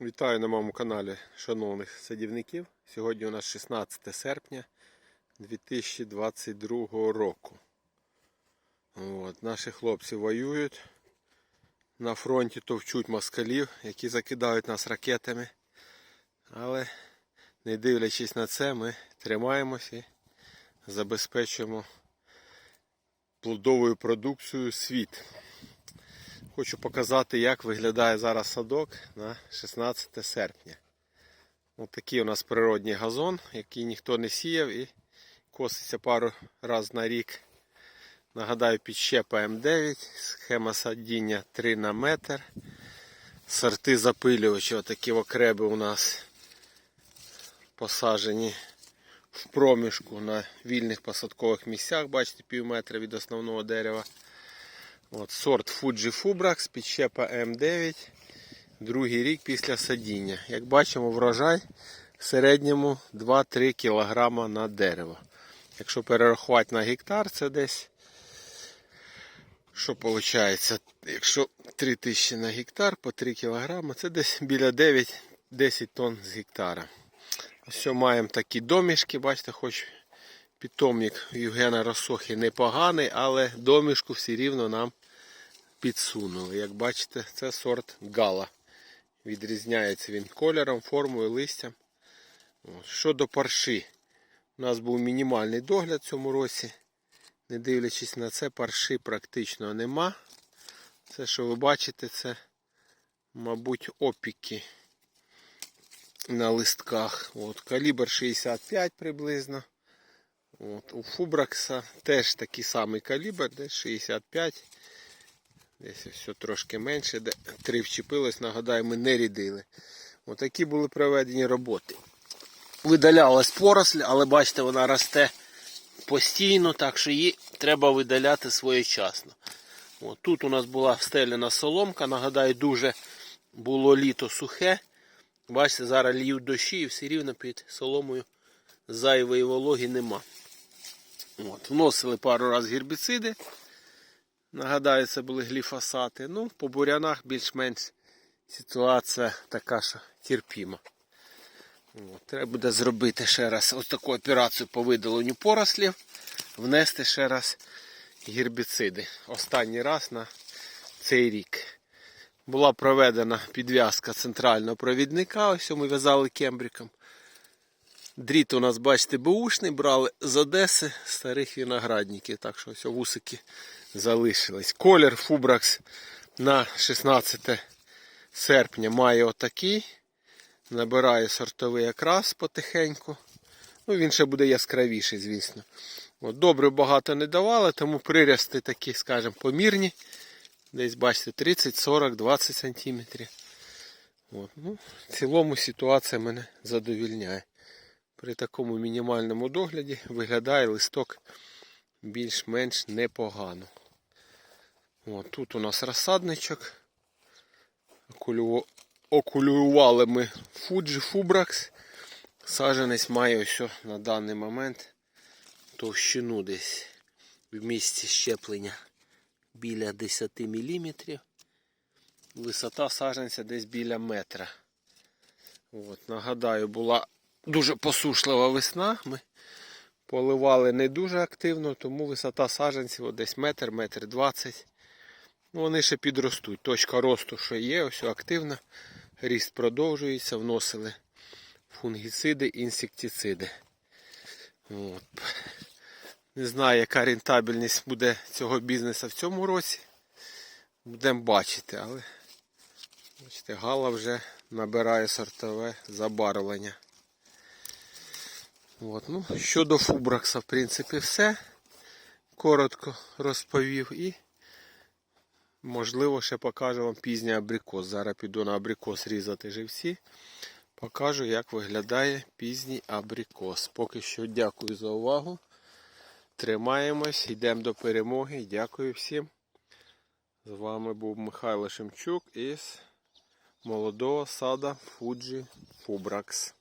Вітаю на моєму каналі шановних садівників. Сьогодні у нас 16 серпня 2022 року. От, наші хлопці воюють. На фронті товчуть москалів, які закидають нас ракетами. Але не дивлячись на це, ми тримаємося і забезпечуємо плодовою продукцією світ. Хочу показати, як виглядає зараз садок на 16 серпня. Ось такий у нас природній газон, який ніхто не сіяв і коситься пару разів на рік. Нагадаю, підщепа М9, схема садіння 3 на метр. Сорти запилювачі, отакі окреби у нас посаджені в проміжку на вільних посадкових місцях, бачите, пів метра від основного дерева. От, сорт Fuji Fubrax, підщепа М9, другий рік після садіння. Як бачимо, врожай в середньому 2-3 кг на дерево. Якщо перерахувати на гектар, це десь, що виходить, якщо 3 тисячі на гектар по 3 кг, це десь біля 9-10 тонн з гектара. Ось маємо такі домішки, бачите, хоч питомник Євгена Росохи непоганий, але домішку все рівно нам підсунули. Як бачите, це сорт гала. Відрізняється він кольором, формою, листям. Щодо парші, у нас був мінімальний догляд в цьому році. Не дивлячись на це, парші практично нема. Це, що ви бачите, це, мабуть, опіки на листках. От, Калібр 65 приблизно. От, У Фубракса теж такий самий калібр, десь 65. Десь все трошки менше, де три вчепилось, нагадаю, ми не рідили. Отакі були проведені роботи. Видалялась поросль, але бачите, вона росте постійно, так що її треба видаляти своєчасно. От, тут у нас була встелена соломка, нагадаю, дуже було літо сухе. Бачите, зараз льють дощі і все рівно під соломою зайвої вологи нема. От, Вносили пару разів гербіциди. Нагадаю, це були гліфосати. Ну, по бурянах більш-менш ситуація така, що терпіма. От, треба буде зробити ще раз ось таку операцію по видаленню порослів, внести ще раз гербіциди. Останній раз на цей рік. Була проведена підв'язка центрального провідника. Ось ми в'язали кембриком. Дріт у нас, бачите, бушний, брали з Одеси старих виноградників. Так що ось вусики залишились. Колір Фубракс на 16 серпня має отакий. Набирає сортовий якраз потихеньку. Ну, Він ще буде яскравіший, звісно. От, Добре багато не давали, тому прирости такі, скажімо, помірні. Десь бачите 30, 40, 20 сантиметрів. От, ну, В цілому ситуація мене задовільняє. При такому мінімальному догляді виглядає листок більш-менш непогано. От, Тут у нас розсадничок. Окулювали ми Fuji Fubrax. Саженець має ось на даний момент товщину десь в місці щеплення біля 10 мм. Висота саженця десь біля метра. От, Нагадаю, була дуже посушлива весна. Ми поливали не дуже активно, тому висота саженців десь метр, метр двадцять. Ну, Вони ще підростуть. Точка росту, що є, ось активна. Ріст продовжується, вносили фунгіциди, інсектициди. От. Не знаю, яка рентабельність буде цього бізнесу в цьому році. Будемо бачити, але бачите, гала вже набирає сортове забарвлення. От, ну, Щодо Фубракса, в принципі, все. Коротко розповів і можливо ще покажу вам пізній абрикос. Зараз піду на абрикос різати живці. Покажу, як виглядає пізній абрикос. Поки що дякую за увагу. Тримаємось, йдемо до перемоги. Дякую всім. З вами був Михайло Шемчук із молодого сада Fuji Fubrax.